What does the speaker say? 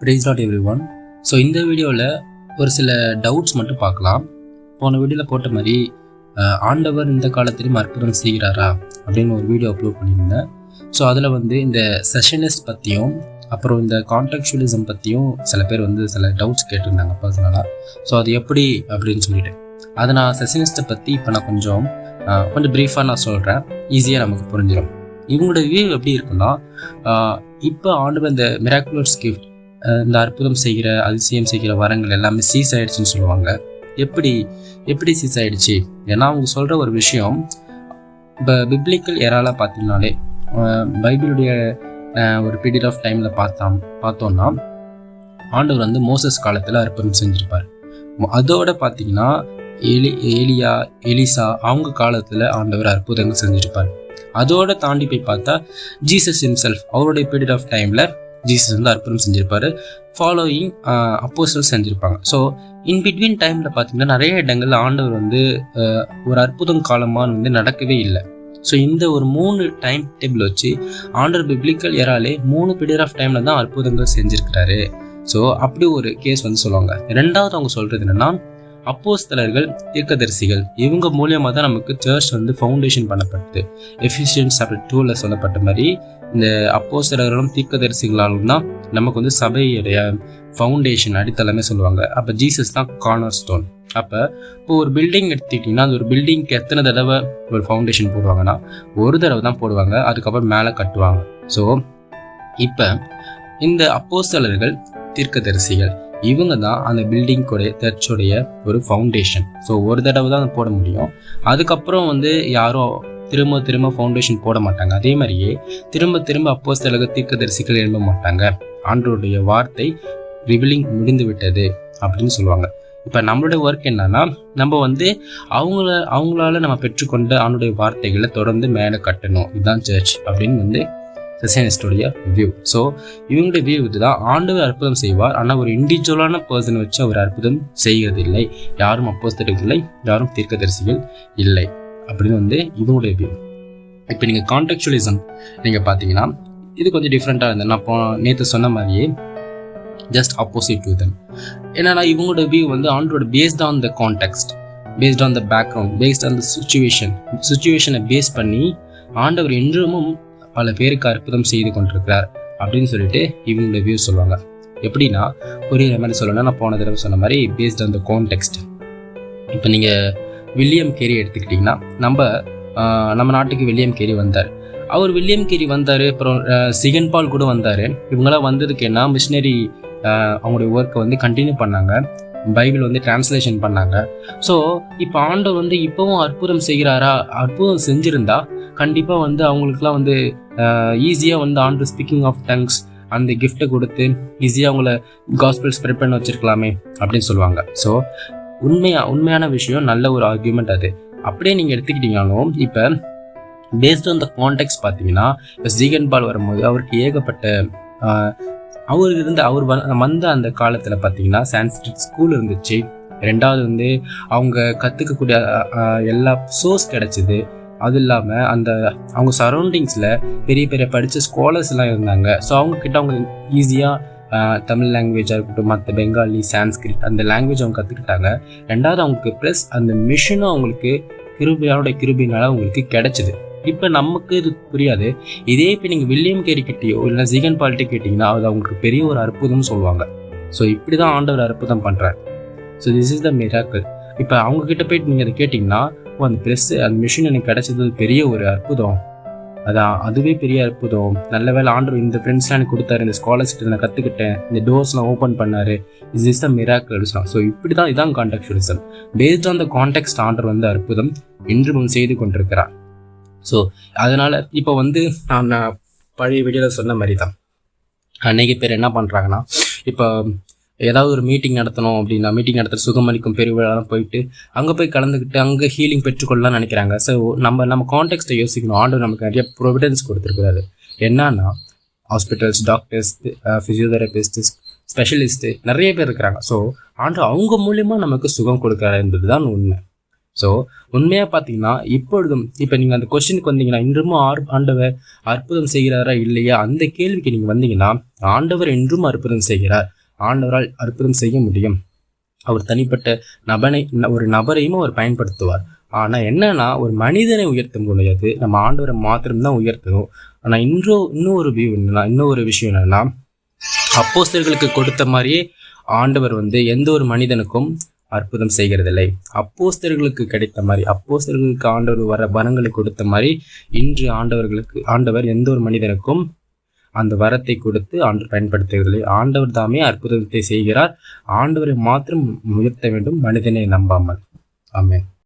Price not every one so இந்த வீடியோவில் ஒரு சில டவுட்ஸ் மட்டும் பார்க்கலாம். போன வீடியோவில் போட்ட மாதிரி ஆண்டவர் இந்த காலத்திலும் அற்புதம் செய்கிறாரா அப்படின்னு ஒரு வீடியோ அப்லோட் பண்ணியிருந்தேன். ஸோ அதில் வந்து இந்த செஷனிஸ்ட் பற்றியும் அப்புறம் இந்த கான்டெக்சுவலிசம் பற்றியும் சில பேர் வந்து சில டவுட்ஸ் கேட்டிருந்தாங்க பர்சனலாக ஸோ அது எப்படி அப்படின்னு சொல்லிட்டு. அதை நான் செஷனிஸ்ட்டை பற்றி இப்போ நான் கொஞ்சம் கொஞ்சம் ப்ரீஃபாக நான் சொல்கிறேன் ஈஸியாக நமக்கு புரிஞ்சிடும் இவங்களோட வியூ எப்படி இருக்குன்னா இப்போ ஆண்டு இந்த மிராக்குலர்ஸ் கிஃப்ட் இந்த அற்புதம் செய்கிற அதிசயம் செய்கிற வரங்கள் எல்லாமே சீஸ் ஆயிடுச்சுன்னு சொல்லுவாங்க. எப்படி எப்படி சீஸ் ஆயிடுச்சு? ஏன்னா அவங்க சொல்கிற ஒரு விஷயம் இப்போ பிப்ளிக்கல் எரால பார்த்தீங்கனாலே பைபிளுடைய ஒரு பீரியட் ஆஃப் டைமில் பார்த்தோம் பார்த்தோம்னா ஆண்டவர் வந்து மோசஸ் காலத்தில் அற்புதம் செஞ்சுருப்பார். அதோட பார்த்தீங்கன்னா எலி ஏலியா எலிசா அவங்க காலத்தில் ஆண்டவர் அற்புதங்கள் செஞ்சுருப்பார். அதோட தாண்டி போய் பார்த்தா ஜீசஸ் himself அவருடைய பீரியட் ஆஃப் டைமில் ஜீசஸ் வந்து அற்புதம் செஞ்சுருப்பாரு. ஃபாலோயிங் அப்போசல் செஞ்சுருப்பாங்க. ஸோ இன் பிட்வீன் டைமில் பார்த்தீங்கன்னா நிறைய இடங்கள் ஆண்டவர் வந்து ஒரு அற்புதம் காலமாக வந்து நடக்கவே இல்லை. ஸோ இந்த ஒரு மூணு டைம் டேபிள் வச்சு ஆண்டவர் பிப்ளிக்கல் எராலே மூணு பீரியட் ஆஃப் டைமில் தான் அற்புதங்கள் செஞ்சுருக்கிறாரு. ஸோ அப்படி ஒரு கேஸ் வந்து சொல்லுவாங்க. ரெண்டாவது அவங்க சொல்கிறது என்னென்னா அப்போஸ்தலர்கள் தீர்க்கதரிசிகள் இவங்க மூலியமாக தான் நமக்கு சர்ச் வந்து ஃபவுண்டேஷன் பண்ணப்பட்டது. எஃபிஷியன்ஸ் சாப்டர் டூவில் சொல்லப்பட்ட மாதிரி இந்த அப்போஸ்தலர்களும் தீர்க்கதரிசிகளாலும் தான் நமக்கு வந்து சபையுடைய ஃபவுண்டேஷன் அடித்தளமே சொல்லுவாங்க. அப்போ ஜீசஸ் தான் கார்னர் ஸ்டோன் அப்போ இப்போ ஒரு பில்டிங் எடுத்துக்கிட்டிங்கன்னா அந்த ஒரு பில்டிங்க்கு எத்தனை தடவை ஒரு ஃபவுண்டேஷன் போடுவாங்கன்னா ஒரு தடவை தான் போடுவாங்க. அதுக்கப்புறம் மேலே கட்டுவாங்க. ஸோ இப்போ இந்த அப்போஸ்தலர்கள் தீர்க்கதரிசிகள் இவங்க தான் அந்த பில்டிங்கோடைய சர்ச்சுடைய ஒரு ஃபவுண்டேஷன் ஸோ ஒரு தடவை தான் போட முடியும். அதுக்கப்புறம் வந்து யாரும் திரும்ப திரும்ப ஃபவுண்டேஷன் போட மாட்டாங்க. அதே மாதிரியே திரும்ப திரும்ப அப்போஸ்தலக தீர்க்கதரிசிகள் எழும்ப மாட்டாங்க. ஆண்டோடைய வார்த்தை ரிவிலிங் முடிந்து விட்டது அப்படின்னு சொல்லுவாங்க. இப்போ நம்மளுடைய ஒர்க் என்னன்னா நம்ம வந்து அவங்கள அவங்களால நம்ம பெற்றுக்கொண்ட ஆணுடைய வார்த்தைகளை தொடர்ந்து மேலே கட்டணும். இதுதான் சர்ச் அப்படின்னு வந்து செசனிஸ்டோடைய வியூ ஸோ இவங்களுடைய வியூ இதுதான். ஆண்டவர் அற்புதம் செய்வார். ஆனால் ஒரு இண்டிவிஜுவலான பர்சனை வச்சு அவர் அற்புதம் செய்வதில்லை யாரும் அப்போஸ்தலர்கள் இல்லை யாரும் தீர்க்கதரிசிகள் இல்லை. அப்படின்னு வந்து இவங்களுடைய வியூ இப்போ நீங்கள் கான்டெக்சுவலிசம் நீங்கள் பார்த்தீங்கன்னா இது கொஞ்சம் டிஃப்ரெண்ட்டாக இருந்தது. நான் இப்போ நேற்று சொன்ன மாதிரியே ஜஸ்ட் ஆப்போசிட் டு தம் என்னன்னா இவங்களோட வியூ வந்து ஆண்டோட based on the context based on the background based on the situation சுச்சுவேஷனை பேஸ் பண்ணி ஆண்டவர் இன்றுமும் பல பேருக்கு அற்புதம் செய்து கொண்டிருக்கிறார் அப்படின்னு சொல்லிட்டு இவங்களோட வியூ சொல்லுவாங்க. எப்படின்னா புரியுற மாதிரி சொல்லணும்னா நான் போன தடவை சொன்ன மாதிரி பேஸ்ட் ஆன் த கான்டெக்ட் இப்போ நீங்கள் வில்லியம் கேரி எடுத்துக்கிட்டிங்கன்னா நம்ம நம்ம நாட்டுக்கு வில்லியம் கேரி வந்தார். அவர் வில்லியம் கேரி வந்தார் அப்புறம் சிகன் பால் கூட வந்தார். இவங்களாம் வந்ததுக்கு என்ன மிஷினரி அவங்களுடைய ஒர்க்கை வந்து கண்டினியூ பண்ணாங்க. பைபிள் வந்து டிரான்ஸ்லேஷன் பண்ணாங்க. ஸோ இப்போ ஆண்டவர் வந்து இப்போவும் அற்புதம் செய்கிறாரா? அற்புதம் செஞ்சுருந்தா கண்டிப்பாக வந்து அவங்களுக்குலாம் வந்து ஈஸியாக வந்து on to speaking of tongues அந்த கிஃப்ட்டை கொடுத்து ஈஸியாக அவங்கள காஸ்பிள் ஸ்ப்ரெட் பண்ண வச்சிருக்கலாமே அப்படின்னு சொல்லுவாங்க. ஸோ உண்மையா உண்மையான விஷயம் நல்ல ஒரு ஆர்கியூமெண்ட் அது. அப்படியே நீங்கள் எடுத்துக்கிட்டீங்கனாலும் இப்போ பேஸ்ட் ஆன் த கான்டெக்ட் பார்த்தீங்கன்னா இப்போ ஜீகன் பால் வரும்போது அவருக்கு ஏகப்பட்ட அவர் இருந்து அவர் வந்த அந்த காலத்தில் பார்த்தீங்கன்னா சான்ஸ்கிரிட் ஸ்கூல் இருந்துச்சு. ரெண்டாவது வந்து அவங்க கற்றுக்கக்கூடிய எல்லா சோர்ஸ் கிடச்சிது. அது இல்லாமல் அந்த அவங்க சரௌண்டிங்ஸில் பெரிய பெரிய படித்த ஸ்காலர்ஸ்லாம் இருந்தாங்க. ஸோ அவங்கக்கிட்ட அவங்க ஈஸியாக தமிழ் லாங்குவேஜாக இருக்கட்டும் மற்ற பெங்காலி சான்ஸ்கிரிட் அந்த லாங்குவேஜ் அவங்க கற்றுக்கிட்டாங்க ரெண்டாவது அவங்களுக்கு ப்ளஸ் அந்த மிஷினும் அவங்களுக்கு கிருபியானோட கிருபினால அவங்களுக்கு கிடைச்சிது. இப்போ நமக்கு இது புரியாது. இதே இப்போ நீங்கள் வில்லியம் கேரி கிட்டேயோ இல்லை ஜிகன் பால்ட்டி கேட்டிங்கன்னா அது அவங்களுக்கு பெரிய ஒரு அற்புதம்னு சொல்லுவாங்க. ஸோ இப்படி தான் ஆண்டவர் அற்புதம் பண்ணுறாரு so this is the miracle இப்போ அவங்கக்கிட்ட போயிட்டு நீங்கள் அதை கேட்டிங்கன்னா அந்த ப்ரெஸ்ஸு அந்த மிஷின் எனக்கு கிடைச்சது பெரிய ஒரு அற்புதம். அதான் அதுவே பெரிய அற்புதம். நல்ல வேலை ஆண்டர் இந்த ஃப்ரெண்ட்ஸ்லாம் எனக்கு கொடுத்தாரு இந்த ஸ்காலர்ஷிப் நான் கற்றுக்கிட்டேன் இந்த டோர்ஸ்லாம் ஓப்பன் பண்ணாரு. Is is the miracle so இப்படி தான் இதான் contextualism based on the context ஆண்டர் வந்து அற்புதம் இன்றும் செய்து கொண்டிருக்கிறார். ஸோ அதனால் இப்போ வந்து நான் நான் பழைய வீடியோவில் சொன்ன மாதிரி தான் அன்னைக்கு பேர் என்ன பண்ணுறாங்கன்னா இப்போ ஏதாவது ஒரு மீட்டிங் நடத்தணும் அப்படின்னா மீட்டிங் நடத்துகிற சுகமளிக்கும் பெருவிழாலாம் போயிட்டு அங்கே போய் கலந்துக்கிட்டு அங்கே ஹீலிங் பெற்றுக்கொள்ளலாம் நினைக்கிறாங்க. ஸோ நம்ம நம்ம கான்டெக்ட்டை யோசிக்கணும். ஆண்டு நமக்கு நிறைய ப்ரொவிடன்ஸ் கொடுத்துருக்குறாரு. என்னன்னா ஹாஸ்பிட்டல்ஸ் டாக்டர்ஸ் ஃபிசியோதெரபிஸ்ட் ஸ்பெஷலிஸ்ட்டு நிறைய பேர் இருக்கிறாங்க. ஸோ ஆண்டு அவங்க மூலியமாக நமக்கு சுகம் கொடுக்குறாரு என்பது தான் உண்மை. ஸோ உண்மையாக பார்த்தீங்கன்னா இப்பொழுதும் இப்போ நீங்கள் அந்த கொஸ்டினுக்கு வந்தீங்கன்னா இன்றும் ஆர் ஆண்டவர் அற்புதம் செய்கிறாரா இல்லையா? அந்த கேள்விக்கு நீங்கள் வந்தீங்கன்னா ஆண்டவர் இன்றும் அற்புதம் செய்கிறார். ஆண்டவரால் அற்புதம் செய்ய முடியும். அவர் தனிப்பட்ட நபனை ஒரு நபரையும் அவர் பயன்படுத்துவார். ஆனால் என்னன்னா ஒரு மனிதனை உயர்த்த முடியாது நம்ம ஆண்டவரை மாத்திரம்தான் உயர்த்தணும். ஆனால் இன்றோ இன்னொரு வியூ என்னன்னா இன்னொரு விஷயம் என்னன்னா அப்போஸ்தர்களுக்கு கொடுத்த மாதிரியே ஆண்டவர் வந்து எந்த ஒரு மனிதனுக்கும் அற்புதம் செய்கிறதில்லை. அப்போஸ்தர்களுக்கு கிடைத்த மாதிரி அப்போஸ்தர்களுக்கு ஆண்டவர் வர வரங்களை கொடுத்த மாதிரி இன்று ஆண்டவர்களுக்கு ஆண்டவர் எந்த ஒரு மனிதனுக்கும் அந்த வரத்தை கொடுத்து ஆண்டு பயன்படுத்துவதில்லை ஆண்டவர் தாமே அற்புதத்தை செய்கிறார். ஆண்டவரை மாத்திரம் உயர்த்த வேண்டும். மனிதனை நம்பாமல். ஆமேன்.